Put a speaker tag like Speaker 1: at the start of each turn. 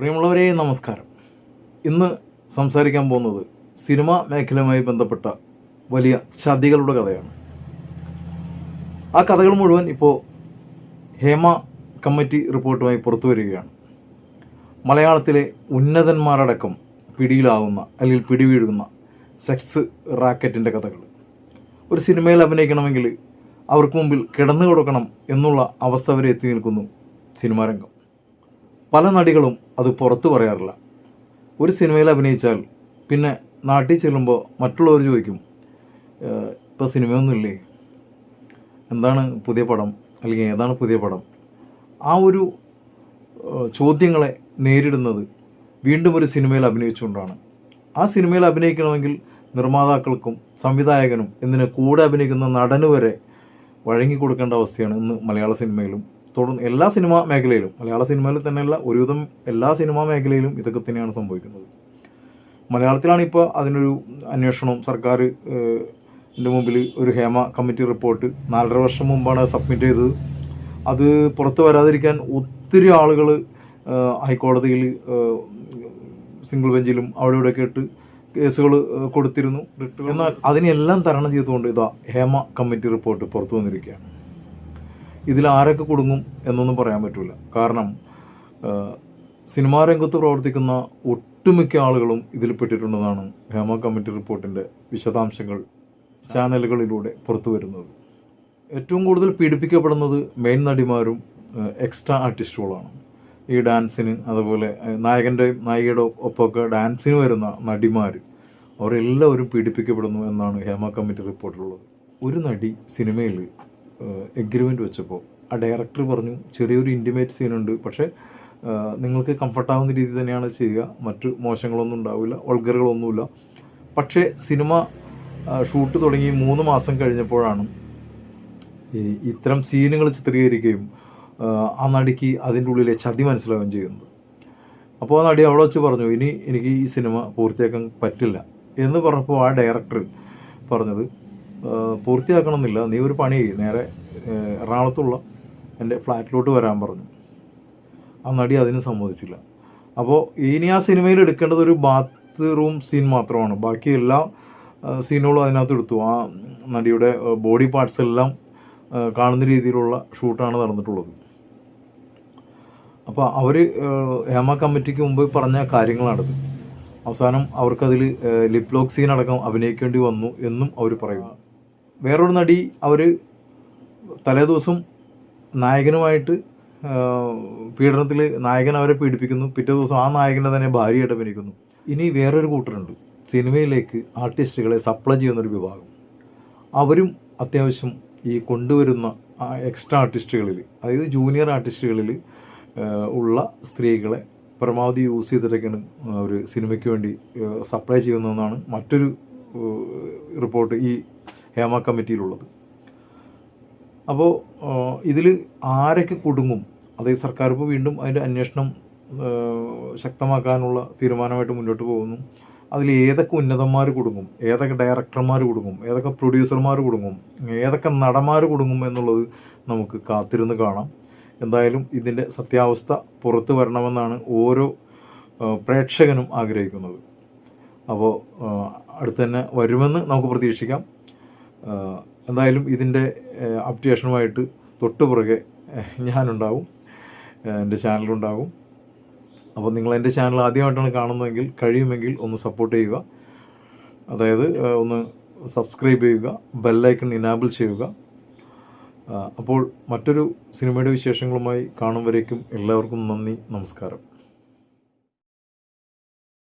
Speaker 1: പ്രിയമുള്ളവരെ നമസ്കാരം. ഇന്ന് സംസാരിക്കാൻ പോകുന്നത് സിനിമാ മേഖലയുമായി ബന്ധപ്പെട്ട വലിയ ചതികളുടെ കഥയാണ്. ആ കഥകൾ മുഴുവൻ ഇപ്പോൾ ഹേമ കമ്മിറ്റി റിപ്പോർട്ടുമായി പുറത്തു വരികയാണ്. മലയാളത്തിലെ ഉന്നതന്മാരടക്കം പിടിയിലാവുന്ന അല്ലെങ്കിൽ പിടിവീഴുന്ന സെക്സ് റാക്കറ്റിന്റെ കഥകൾ. ഒരു സിനിമയിൽ അഭിനയിക്കണമെങ്കിൽ അവർക്ക് മുമ്പിൽ കിടന്നു കൊടുക്കണം എന്നുള്ള അവസ്ഥ വരെ എത്തി നിൽക്കുന്നു സിനിമാ രംഗം. പല നടികളും അത് പുറത്തു പറയാറില്ല. ഒരു സിനിമയിൽ അഭിനയിച്ചാൽ പിന്നെ നാട്ടിൽ ചെല്ലുമ്പോൾ മറ്റുള്ളവർ ചോദിക്കും ഇപ്പോൾ സിനിമയൊന്നുമില്ലേ എന്താണ് പുതിയ പടം? അല്ലെങ്കിൽ ഏതാണ് പുതിയ പടം? ആ ഒരു ചോദ്യങ്ങളെ നേരിടുന്നത് വീണ്ടും ഒരു സിനിമയിൽ അഭിനയിച്ചുകൊണ്ടാണ്. ആ സിനിമയിൽ അഭിനയിക്കണമെങ്കിൽ നിർമ്മാതാക്കൾക്കും സംവിധായകനും എന്തിന് കൂടെ അഭിനയിക്കുന്ന നടന് വരെ വഴങ്ങി കൊടുക്കേണ്ട അവസ്ഥയാണ് ഇന്ന് മലയാള സിനിമയിലും തുടർന്ന് എല്ലാ സിനിമാ മേഖലയിലും മലയാള സിനിമയിൽ തന്നെയുള്ള ഒരുവിധം എല്ലാ സിനിമാ മേഖലയിലും ഇതൊക്കെ തന്നെയാണ് സംഭവിക്കുന്നത്. മലയാളത്തിലാണ് ഇപ്പോൾ അതിനൊരു അന്വേഷണം സർക്കാർ എന്റെ മുമ്പിൽ ഒരു ഹേമ കമ്മിറ്റി റിപ്പോർട്ട് നാലര വർഷം മുമ്പാണ് സബ്മിറ്റ് ചെയ്തത്. അത് പുറത്ത് വരാതിരിക്കാൻ ഒത്തിരി ആളുകൾ ഹൈക്കോടതിയിൽ സിംഗിൾ ബെഞ്ചിലും അവിടെ ഇവിടെയൊക്കെ ഇട്ട് കേസുകൾ കൊടുത്തിരുന്നു. എന്നാൽ അതിനെല്ലാം തരണം ചെയ്തുകൊണ്ട് ഇതാ ഹേമ കമ്മിറ്റി റിപ്പോർട്ട് പുറത്തു വന്നിരിക്കുകയാണ്. ഇതിൽ ആരൊക്കെ കുടുങ്ങും എന്നൊന്നും പറയാൻ പറ്റില്ല കാരണം സിനിമാ രംഗത്ത് പ്രവർത്തിക്കുന്ന ഒട്ടുമിക്ക ആളുകളും ഇതിൽ പെട്ടിട്ടുണ്ടെന്നാണ് ഹേമ കമ്മിറ്റി റിപ്പോർട്ടിന്റെ വിശദാംശങ്ങൾ ചാനലുകളിലൂടെ പുറത്തു വരുന്നത്. ഏറ്റവും കൂടുതൽ പീഡിപ്പിക്കപ്പെടുന്നത് മെയിൻ നടിമാരും എക്സ്ട്രാ ആർട്ടിസ്റ്റുകളാണ് ഈ ഡാൻസിന് അതുപോലെ നായകന്റെയും നായികയുടെ ഒപ്പമൊക്കെ ഡാൻസിന് വരുന്ന നടിമാർ അവരെല്ലാവരും പീഡിപ്പിക്കപ്പെടുന്നു എന്നാണ് ഹേമ കമ്മിറ്റി റിപ്പോർട്ടിലുള്ളത്. ഒരു നടി സിനിമയിൽ എഗ്രിമെന്റ് വെച്ചപ്പോൾ. ആ ഡയറക്ടർ പറഞ്ഞു ചെറിയൊരു ഇന്റിമേറ്റ് സീനുണ്ട് പക്ഷേ നിങ്ങൾക്ക് കംഫർട്ടാവുന്ന രീതി തന്നെയാണ് ചെയ്യുക. മറ്റു മോശങ്ങളൊന്നും ഉണ്ടാവില്ല. ഒൾഗറുകളൊന്നുമില്ല പക്ഷേ സിനിമ ഷൂട്ട് തുടങ്ങി മൂന്ന് മാസം കഴിഞ്ഞപ്പോഴാണ് ഈ ഇത്തരം സീനുകൾ ചിത്രീകരിക്കുകയും ആ, നടിക്ക് അതിന്റെ ഉള്ളിലെ ചതി മനസ്സിലാവുകയും ചെയ്യുന്നത്. അപ്പോൾ ആ നടി അവിടെ വെച്ച് പറഞ്ഞു ഇനി എനിക്ക് ഈ സിനിമ പൂർത്തിയാക്കാൻ പറ്റില്ല. എന്ന് പറഞ്ഞപ്പോൾ ആ ഡയറക്ടർ പറഞ്ഞത് "ആ, പൂർത്തിയാക്കണമെന്നില്ല. നീ ഒരു പണി ചെയ്യും. നേരെ എറണാകുളത്തുള്ള എന്റെ ഫ്ലാറ്റിലോട്ട് വരാൻ പറഞ്ഞു. ആ നടി അതിന് സമ്മതിച്ചില്ല. അപ്പോൾ ഇനി ആ സിനിമയിൽ എടുക്കേണ്ടത് ഒരു ബാത്ത് റൂം സീൻ മാത്രമാണ്. ബാക്കി എല്ലാ സീനുകളും അതിനകത്ത് എടുത്തു. ആ നടിയുടെ ബോഡി പാർട്സ് എല്ലാം കാണുന്ന രീതിയിലുള്ള ഷൂട്ടാണ് നടന്നിട്ടുള്ളത്. അപ്പോൾ അവർ ഹേമ കമ്മിറ്റിക്ക് മുമ്പ് പറഞ്ഞ കാര്യങ്ങളാണ് അവസാനം അവർക്കതിൽ ലിപ്ലോക് സീൻ അടക്കം അഭിനയിക്കേണ്ടി വന്നു എന്നും അവർ പറയുന്നു. വേറൊരു നടി അവർ തലേ ദിവസം നായകനുമായിട്ട് പീഡനത്തിൽ നായകൻ അവരെ പീഡിപ്പിക്കുന്നു. പിറ്റേ ദിവസം ആ നായകനെ തന്നെ ഭാര്യയായിട്ട് അഭിനയിക്കുന്നു. ഇനി വേറൊരു കൂട്ടരുണ്ട്. സിനിമയിലേക്ക് ആർട്ടിസ്റ്റുകളെ സപ്ലൈ ചെയ്യുന്നൊരു വിഭാഗം. അവരും അത്യാവശ്യം ഈ കൊണ്ടുവരുന്ന എക്സ്ട്രാ ആർട്ടിസ്റ്റുകളിൽ അതായത് ജൂനിയർ ആർട്ടിസ്റ്റുകളിൽ ഉള്ള സ്ത്രീകളെ പരമാവധി യൂസ് ചെയ്തിട്ടൊക്കെയാണ് അവർ സിനിമയ്ക്ക് വേണ്ടി സപ്ലൈ ചെയ്യുന്നതെന്നാണ് മറ്റൊരു റിപ്പോർട്ട്. ഈ ഹേമ കമ്മിറ്റിയിലുള്ളത്. അപ്പോൾ ഇതിൽ ആരൊക്കെ കുടുങ്ങും അതായത് സർക്കാർ ഇപ്പോൾ വീണ്ടും അതിന്റെ അന്വേഷണം ശക്തമാക്കാനുള്ള തീരുമാനമായിട്ട് മുന്നോട്ട് പോകുന്നു. അതിൽ ഏതൊക്കെ ഉന്നതന്മാർ കുടുങ്ങും ഏതൊക്കെ ഡയറക്ടർമാർ കുടുങ്ങും ഏതൊക്കെ പ്രൊഡ്യൂസർമാർ കുടുങ്ങും ഏതൊക്കെ നടന്മാർ കുടുങ്ങും എന്നുള്ളത് നമുക്ക് കാത്തിരുന്ന് കാണാം. എന്തായാലും ഇതിന്റെ സത്യാവസ്ഥ പുറത്തു വരണമെന്നാണ് ഓരോ പ്രേക്ഷകനും ആഗ്രഹിക്കുന്നത്. അപ്പോൾ അടുത്ത് തന്നെ വരുമെന്ന് നമുക്ക് പ്രതീക്ഷിക്കാം. എന്തായാലും ഇതിന്റെ അപ്ഡേഷനുമായിട്ട് തൊട്ടുപുറകെ ഞാനുണ്ടാവും എന്റെ ചാനലുണ്ടാവും. അപ്പോൾ നിങ്ങൾ എന്റെ ചാനൽ ആദ്യമായിട്ടാണ് കാണുന്നതെങ്കിൽ കഴിയുമെങ്കിൽ ഒന്ന് സപ്പോർട്ട് ചെയ്യുക. അതായത് ഒന്ന് സബ്സ്ക്രൈബ് ചെയ്യുക ബെല്ലൈക്കൺ ഇനാബിൾ ചെയ്യുക. അപ്പോൾ മറ്റൊരു സിനിമയുടെ വിശേഷങ്ങളുമായി കാണും വരേക്കും എല്ലാവർക്കും നന്ദി നമസ്കാരം.